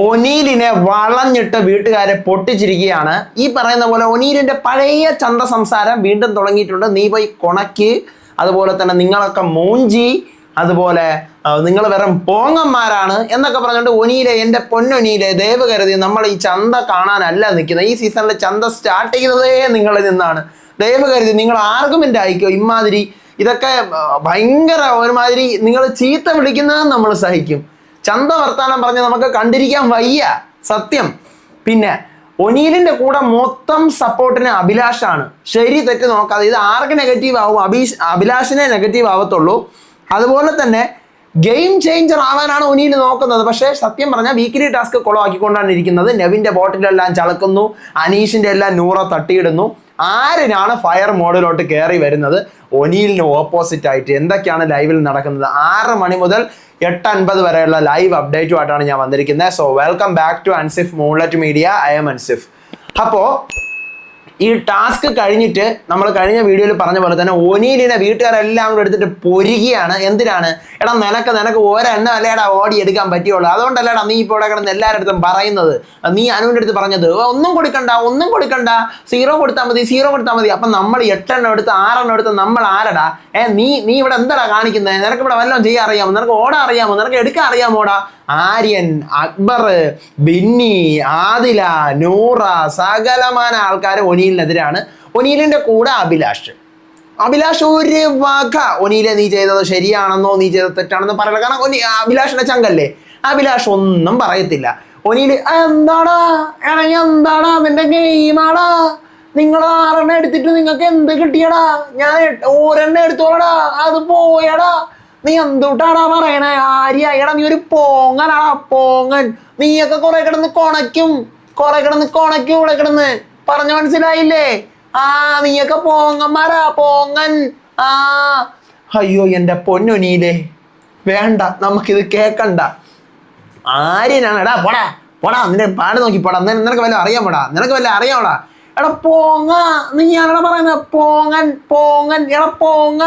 ഒനീലിനെ വളഞ്ഞിട്ട് വീട്ടുകാരെ പൊട്ടിച്ചിരിക്കുകയാണ്. ഈ പറയുന്ന പോലെ ഒനീലിന്റെ പഴയ ചന്ത സംസാരം വീണ്ടും തുടങ്ങിയിട്ടുണ്ട്. നീ പോയി കൊണക്ക് അതുപോലെ തന്നെ നിങ്ങളൊക്കെ മൂഞ്ചി അതുപോലെ നിങ്ങൾ വെറും പോങ്ങന്മാരാണ് എന്നൊക്കെ പറഞ്ഞുകൊണ്ട് ഒനീലെ എന്റെ പൊന്നൊനീലെ ദയവ് കരുതി നമ്മൾ ഈ ചന്ത കാണാനല്ല നിൽക്കുന്നത്. ഈ സീസണിലെ ചന്ത സ്റ്റാർട്ട് ചെയ്യുന്നതേ നിങ്ങളിൽ നിന്നാണ്. ദയവ് കരുതി നിങ്ങൾ ആർഗ്യുമെന്റ് ആയിക്കോ ഇമാതിരി ഇതൊക്കെ ഭയങ്കര ഒരുമാതിരി നിങ്ങൾ ചീത്ത വിളിക്കുന്നത് നമ്മൾ സഹിക്കും. ചന്ത വർത്താനം പറഞ്ഞ് നമുക്ക് കണ്ടിരിക്കാൻ വയ്യ. സത്യം. പിന്നെ ഒനീലിന്റെ കൂടെ മൊത്തം സപ്പോർട്ടിന് അഭിലാഷാണ്. ശരി തെറ്റ് നോക്കാതെ. ഇത് ആർക്ക് നെഗറ്റീവ് ആവും? അഭീഷ് അഭിലാഷിനെ നെഗറ്റീവ് ആവത്തുള്ളൂ. അതുപോലെ തന്നെ ഗെയിം ചേഞ്ചർ ആവാനാണ് ഒനിയിൽ നോക്കുന്നത്. പക്ഷേ സത്യം പറഞ്ഞാൽ വീക്കിലി ടാസ്ക് കുളമാക്കിക്കൊണ്ടാണ് ഇരിക്കുന്നത്. നെവിന്റെ ബോട്ടിലെല്ലാം ചളക്കുന്നു. അനീഷിന്റെ എല്ലാം നൂറ തട്ടിയിടുന്നു. ആരിനാണ് ഫയർ മോഡിലോട്ട് കയറി വരുന്നത്? ഒനിയിലിന് ഓപ്പോസിറ്റ് ആയിട്ട് എന്തൊക്കെയാണ് ലൈവിൽ നടക്കുന്നത്? ആറ് മണി മുതൽ എട്ട് അൻപത് വരെയുള്ള ലൈവ് അപ്ഡേറ്റുമായിട്ടാണ് ഞാൻ വന്നിരിക്കുന്നത്. So welcome back to Ansif Moonlet media I'm Ansif അപ്പോൾ ഈ ടാസ്ക് കഴിഞ്ഞിട്ട് നമ്മൾ കഴിഞ്ഞ വീഡിയോയിൽ പറഞ്ഞ പോലെ തന്നെ ഒനീലിനെ വീട്ടുകാരെല്ലാം കൂടെ എടുത്തിട്ട് പൊരുകയാണ്. എന്തിനാണ്? എടാ നിനക്ക് നിനക്ക് ഒരെണ്ണം അല്ലേടാ ഓടി എടുക്കാൻ പറ്റിയുള്ളൂ. അതുകൊണ്ടല്ലേടാ നീ ഇപ്പോൾ കിടന്ന് എല്ലാവരുടെ പറയുന്നത്. നീ അനുവിന്റെ അടുത്ത് പറഞ്ഞത് ഒന്നും കൊടുക്കണ്ട ഒന്നും കൊടുക്കണ്ട. സീറോ കൊടുത്താൽ മതി സീറോ കൊടുത്താൽ മതി. അപ്പം നമ്മൾ എട്ടെണ്ണം എടുത്ത് ആറെണ്ണം എടുത്ത് നമ്മൾ ആരടാ? ഏ നീ നീ ഇവിടെ എന്താടാ കാണിക്കുന്നത് നിനക്ക് ഇവിടെ വല്ലതും ചെയ്യാൻ അറിയാമോ? നിനക്ക് ഓടാ അറിയാമോ? നിനക്ക് എടുക്കാൻ അറിയാമോടാ? ആര്യൻ അക്ബർ ബിന്നി ആദില നൂറ സകലമാന ആൾക്കാർ ഒനീലിനെതിരാണ് ഒനീലിന്റെ കൂടെ അഭിലാഷ്. അഭിലാഷ് ഒരു വക ഒനീലെ നീ ചെയ്തത് ശരിയാണെന്നോ നീ ചെയ്തത് തെറ്റാണെന്നോ പറയില്ല. കാരണം ഒനി അഭിലാഷിന്റെ ചങ്കല്ലേ? അഭിലാഷ് ഒന്നും പറയത്തില്ല. ഒനീൽ എന്താടാ? ഇണങ്ങി എന്താടാ? നിന്റെ ഗെയിമാടാ നിങ്ങൾ ആറെണ്ണം എടുത്തിട്ട് നിങ്ങൾക്ക് എന്ത് കിട്ടിയടാ? ഞാൻ ഒരെണ്ണം എടുത്തോളടാ. അത് പോയടാ. നീ എന്തുട്ടാടാ പറയണേ? ആര്യടാ നീ ഒരു പോങ്ങനാടാ പോങ്ങൻ. നീയൊക്കെ കുറെ കിടന്ന് കൊണയ്ക്കും. കുറെ കിടന്ന് കൊണയ്ക്കും ഇവിടെ കിടന്ന്. പറഞ്ഞു മനസ്സിലായില്ലേ? ആ നീയൊക്കെ പോങ്ങന്മാരാ പോങ്ങൻ. ആ. അയ്യോ എന്റെ പൊന്നൊനീലേ വേണ്ട നമുക്കിത് കേക്കണ്ട. ആര്യനാണ്. എടാ പോടാ പോടാ നിന്റെ പാട് നോക്കി പോടാ. നിന- നിനക്ക് വല്ല അറിയാമോടാ നിനക്ക് വല്ല അറിയാമോടാ എടാ പോങ്ങ. നീ ഞാനെടാ പറയുന്നത്. പോങ്ങൻ പോങ്ങൻ. എടാ പോങ്ങ.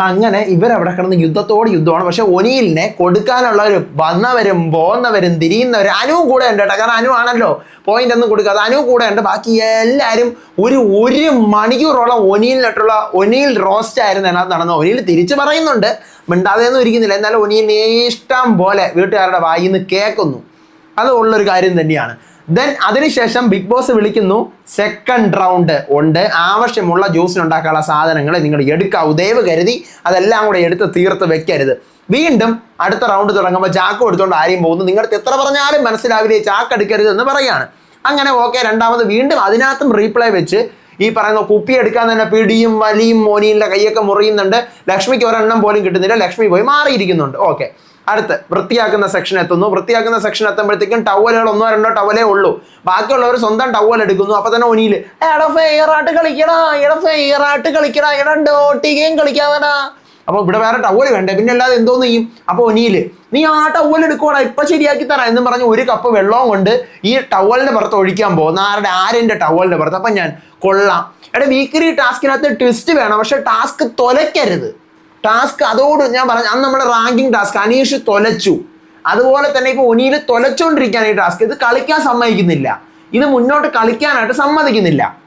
അങ്ങനെ ഇവരവിടെ കിടന്ന് യുദ്ധത്തോട് യുദ്ധമാണ്. പക്ഷെ ഒനിയിലിനെ കൊടുക്കാനുള്ളവരും വന്നവരും പോന്നവരും തിരിയുന്നവരും അനുവും കൂടെ ഉണ്ട് കേട്ടോ. കാരണം അനു ആണല്ലോ. പോയിന്റ് ഒന്നും കൊടുക്കാതെ അനു കൂടെ ഉണ്ട്. ബാക്കി എല്ലാവരും ഒരു ഒരു മണിക്കൂറോളം ഒനിയിലിട്ടുള്ള ഒനിയിൽ റോസ്റ്റ് ആയിരുന്നു അതിനകത്ത് നടന്നത്. ഒനിയിൽ തിരിച്ചു പറയുന്നുണ്ട്. മിണ്ടാതെയൊന്നും ഇരിക്കുന്നില്ല. എന്നാലും ഒനിയിനെ ഇഷ്ടം പോലെ വീട്ടുകാരുടെ വായിന്ന് കേൾക്കുന്നു. അത് ഉള്ളൊരു കാര്യം തന്നെയാണ്. ദെൻ അതിനുശേഷം ബിഗ് ബോസ് വിളിക്കുന്നു സെക്കൻഡ് റൗണ്ട് ഉണ്ട്. ആവശ്യമുള്ള ജ്യൂസിന് ഉണ്ടാക്കാനുള്ള സാധനങ്ങൾ നിങ്ങൾ എടുക്കാവൂ. ദയവ് കരുതി അതെല്ലാം കൂടെ എടുത്ത് തീർത്ത് വെക്കരുത്. വീണ്ടും അടുത്ത റൗണ്ട് തുടങ്ങുമ്പോൾ ചാക്ക് എടുത്തുകൊണ്ട് ആരെയും പോകുന്നു. നിങ്ങൾക്ക് എത്ര പറഞ്ഞാലും മനസ്സിലാവില്ലേ ചാക്ക് എടുക്കരുത് എന്ന് പറയാണ്. അങ്ങനെ ഓക്കെ രണ്ടാമത് വീണ്ടും അതിനകത്തും റീപ്ലൈ വെച്ച് ഈ പറയുന്ന കുപ്പി എടുക്കാൻ തന്നെ പിടിയും വലിയും മോനിയുടെ കൈയൊക്കെ മുറിയുന്നുണ്ട്. ലക്ഷ്മിക്ക് ഒരെണ്ണം പോലും കിട്ടുന്നില്ല. ലക്ഷ്മി പോയി മാറിയിരിക്കുന്നുണ്ട്. ഓക്കെ അടുത്ത് വൃത്തിയാക്കുന്ന സെക്ഷൻ എത്തുന്നു. വൃത്തിയാക്കുന്ന സെക്ഷൻ എത്തുമ്പോഴത്തേക്കും ടവലുകൾ ഒന്നോ രണ്ടോ ടവലേ ഉള്ളൂ. ബാക്കിയുള്ളവർ സ്വന്തം ടവൽ എടുക്കുന്നു. അപ്പൊ തന്നെ ഒനിയിൽ എടാ ഫെയറായിട്ട് കളിക്കടാ എടാ ഫെയറായിട്ട് കളിക്കടാ എടാ ഡോട്ടി ഗെയിം കളിക്കാതടാ അപ്പൊ ഇവിടെ വേറെ ടവൽ വേണ്ടേ? പിന്നെ അല്ലാതെ എന്തോന്ന് ചെയ്യും. അപ്പൊ ഒനിയിൽ നീ ആ ടവൽ എടുക്കോടാ ഇപ്പൊ ശരിയാക്കി തരാം എന്ന് പറഞ്ഞ് ഒരു കപ്പ് വെള്ളവും കൊണ്ട് ഈ ടവലിന്റെ പുറത്ത് ഒഴിക്കാൻ പോകുന്ന ആരുടെ ആരെന്റെ ടവലിന്റെ പുറത്ത്. അപ്പൊ ഞാൻ കൊള്ളാം. എടാ വീക്കിലി ടാസ്കിനകത്ത് ട്വിസ്റ്റ് വേണം. പക്ഷെ ടാസ്ക് തൊലയ്ക്കരുത്. ടാസ്ക് അതോട് ഞാൻ പറഞ്ഞു അന്ന് നമ്മുടെ റാങ്കിങ് ടാസ്ക് അനീഷ് തൊലച്ചു. അതുപോലെ തന്നെ ഇപ്പൊ ഒനിയിൽ തൊലച്ചുകൊണ്ടിരിക്കുകയാണ് ഈ ടാസ്ക് ഇത് കളിക്കാൻ സമ്മതിക്കുന്നില്ല. ഇത് മുന്നോട്ട് കളിക്കാനായിട്ട് സമ്മതിക്കുന്നില്ല.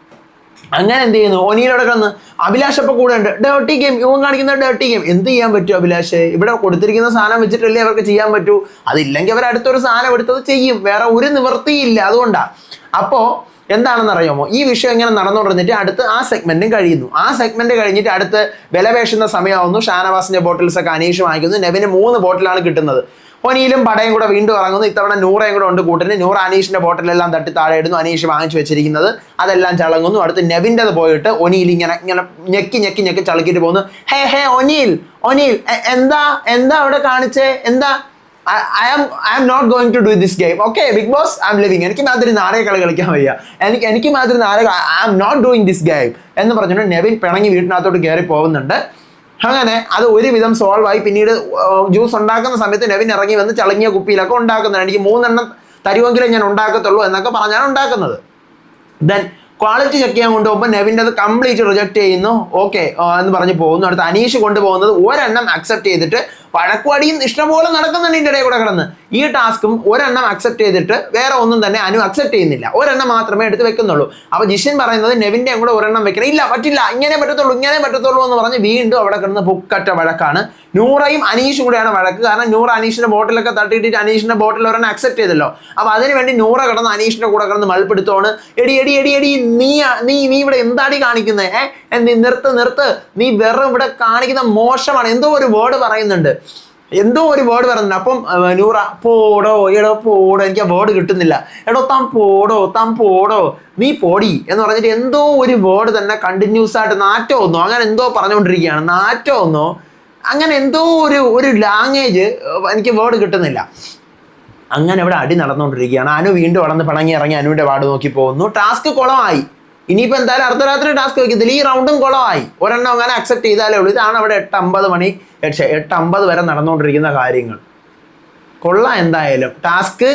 അങ്ങനെ എന്ത് ചെയ്യുന്നു? ഒനിയിലൂടെ കിടന്ന് അഭിലാഷ് ഇപ്പൊ കൂടെ ഉണ്ട്. ഡേർട്ടി ഗെയിം ഇവൻ കാണിക്കുന്ന ഡേർട്ടി ഗെയിം എന്ത് ചെയ്യാൻ പറ്റും അഭിലാഷ്? ഇവിടെ കൊടുത്തിരിക്കുന്ന സാധനം വെച്ചിട്ടല്ലേ അവർക്ക് ചെയ്യാൻ പറ്റൂ? അതില്ലെങ്കിൽ അവർ അടുത്തൊരു സാധനം എടുത്തത് ചെയ്യും. വേറെ ഒരു നിവൃത്തിയില്ല അതുകൊണ്ടാ. അപ്പോ എന്താണെന്ന് അറിയാമോ? ഈ വിഷയം ഇങ്ങനെ നടന്നുകൊണ്ടിരുന്നിട്ട് അടുത്ത് ആ സെഗ്മെന്റും കഴിയുന്നു. ആ സെഗ്മെന്റ് കഴിഞ്ഞിട്ട് അടുത്ത് വില പേശുന്ന സമയമാവുന്നു. ഷാനവാസിന്റെ ബോട്ടിൽസ് ഒക്കെ അനീഷ് വാങ്ങിക്കുന്നു. നെവിന് മൂന്ന് ബോട്ടിലാണ് കിട്ടുന്നത്. ഒനിയിലും പടയും കൂടെ വീണ്ടും ഇറങ്ങുന്നു. ഇത്തവണ നൂറയും കൂടെ ഉണ്ട് കൂട്ടിന്. നൂറ് അനീഷിന്റെ ബോട്ടിലെല്ലാം തട്ടി താഴെ ഇടുന്നു. അനീഷ് വാങ്ങിച്ചു വെച്ചിരിക്കുന്നത് അതെല്ലാം ചളങ്ങുന്നു. അടുത്ത് നെവിന്റെത് പോയിട്ട് ഒനിയിൽ ഇങ്ങനെ ഇങ്ങനെ ഞെക്കി ഞെക്കി ഞെക്കി ചളുക്കിട്ട് പോകുന്നു. ഹേ ഹേ ഒനിയിൽ ഒനിയിൽ എന്താ എന്താ അവിടെ കാണിച്ചേ? എന്താ? I am I am not going to do this game okay big boss I am living എനിക്ക് മാത്രം നാരക കളി കളിക്കാൻ വയ്യ. എനിക്ക് എനിക്ക് മാത്രം നാരക I am not doing this game എന്ന് പറഞ്ഞിട്ട് നെവിൻ പിണങ്ങി വീട്ടിനകത്തോട്ട് കയറി പോകുന്നുണ്ട്. അങ്ങനെ അത് ഒരുവിധം സോൾവ് ആയി. പിന്നീട് ജ്യൂസ് ഉണ്ടാക്കുന്ന സമയത്ത് നെവിൻ ഇറങ്ങി വന്ന് ചളങ്ങിയ കുപ്പിയിലൊക്കെ ഉണ്ടാക്കുന്നതാണ് എനിക്ക് മൂന്നെണ്ണം തരുമെങ്കിലേ ഞാൻ ഉണ്ടാക്കത്തുള്ളൂ എന്നൊക്കെ പറഞ്ഞാണ് ഉണ്ടാക്കുന്നത്. ദെൻ ക്വാളിറ്റി ചെക്ക് ചെയ്യാൻ കൊണ്ടുപോകുമ്പോൾ നെവിന്റെ അത് കംപ്ലീറ്റ് റിജക്ട് ചെയ്യുന്നു. ഓക്കെ എന്ന് പറഞ്ഞ് പോകുന്നു. അടുത്ത് അനീഷ് കൊണ്ടുപോകുന്നത് ഒരെണ്ണം അക്സെപ്റ്റ് ചെയ്തിട്ട് വഴക്കും അടിയും ഇഷ്ടംപോലെ നടക്കുന്നുണ്ട് ഇതിന്റെ ഇടയിൽ കൂടെ കിടന്ന്. ഈ ടാസ്കും ഒരെണ്ണം അക്സെപ്റ്റ് ചെയ്തിട്ട് വേറെ ഒന്നും തന്നെ അനു അക്സെപ്റ്റ് ചെയ്യുന്നില്ല. ഒരെണ്ണം മാത്രമേ എടുത്ത് വെക്കുന്നുള്ളൂ. അപ്പോൾ ജിഷൻ പറയുന്നത് നെവിന്റെയും കൂടെ ഒരെണ്ണം വെക്കണം. ഇല്ല പറ്റില്ല. ഇങ്ങനെ പറ്റത്തുള്ളൂ ഇങ്ങനെ പറ്റത്തുള്ളൂ എന്ന് പറഞ്ഞ് വീണ്ടും അവിടെ കിടന്ന് പൊക്കറ്റ വഴക്കാണ്. നൂറയും അനീഷും കൂടെയാണ് വഴക്ക്. കാരണം നൂറ് അനീഷിന്റെ ബോട്ടിലൊക്കെ തട്ടിയിട്ട് അനീഷിന്റെ ബോട്ടിൽ ഒരെണ്ണം അക്സെപ്റ്റ് ചെയ്തല്ലോ. അപ്പൊ അതിന് വേണ്ടി നൂറ കിടന്ന് അനീഷിന്റെ കൂടെ കിടന്ന് മൽപ്പിടുത്തോണ്. എടി എടി എടി എടി നീ നീ നീ ഇവിടെ എന്താടി കാണിക്കുന്നത് ഏഹ് നീ നിർത്ത് നിർത്ത്. നീ വെറും ഇവിടെ കാണിക്കുന്ന മോശമാണ്. എന്തോ ഒരു വേർഡ് പറയുന്നുണ്ട്. എന്തോ ഒരു വേർഡ് പറയുന്നുണ്ട് അപ്പം നൂറ പോടോ എടോ പോടോ എനിക്ക് ആ വേർഡ് കിട്ടുന്നില്ല. എടോ താൻ പോടോ താൻ പോടോ നീ പോടി എന്ന് പറഞ്ഞിട്ട് എന്തോ ഒരു വേർഡ് തന്നെ കണ്ടിന്യൂസ് ആയിട്ട് നാറ്റോ ഒന്നോ അങ്ങനെ എന്തോ പറഞ്ഞുകൊണ്ടിരിക്കുകയാണ്. നാറ്റോ ഒന്നോ അങ്ങനെ എന്തോ ഒരു ഒരു ലാംഗ്വേജ് എനിക്ക് വേർഡ് കിട്ടുന്നില്ല. അങ്ങനെ ഇവിടെ അടി നടന്നുകൊണ്ടിരിക്കുകയാണ്. അനു വീണ്ടും വളർന്ന് പിണങ്ങി ഇറങ്ങി അനുവിന്റെ വാർഡ് നോക്കി പോകുന്നു. ടാസ്ക് കുളമായി. ഇനിയിപ്പോൾ എന്തായാലും അർദ്ധരാത്രി ടാസ്ക് വെക്കത്തില്ല. ഈ റൗണ്ടും കുളമായി. ഒരെണ്ണം അങ്ങനെ അക്സെപ്റ്റ് ചെയ്താലേ ഉള്ളൂ. ഇതാണ് അവിടെ എട്ട് അമ്പത് മണി ഛെ, എട്ട് അമ്പത് വരെ നടന്നുകൊണ്ടിരിക്കുന്ന കാര്യങ്ങൾ. കൊള്ളാം എന്തായാലും. ടാസ്ക്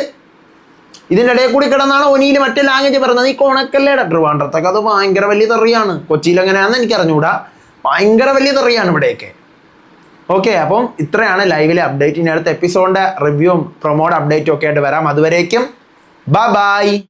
ഇതിന്റെ ഇടയിൽ കൂടി കിടന്നാണ് ഒനിയിൽ മറ്റേ ലാംഗ്വേജ് പറഞ്ഞത് ഈ കൊണക്കല്ലേടെ ട്രിവാൻഡ്രത്തൊക്കെ അത് ഭയങ്കര വലിയ തെറിയാണ്. കൊച്ചിയിൽ എങ്ങനെയാണെന്ന് എനിക്ക് അറിഞ്ഞുകൂടാ ഭയങ്കര വലിയ തെറിയാണ് ഇവിടെയൊക്കെ. ഓക്കെ അപ്പം ഇത്രയാണ് ലൈവിലെ അപ്ഡേറ്റ് ഇനി അടുത്ത എപ്പിസോഡിന്റെ റിവ്യൂവും പ്രൊമോഡ് അപ്ഡേറ്റും ഒക്കെ ആയിട്ട് വരാം. അതുവരേക്കും ബൈ ബൈ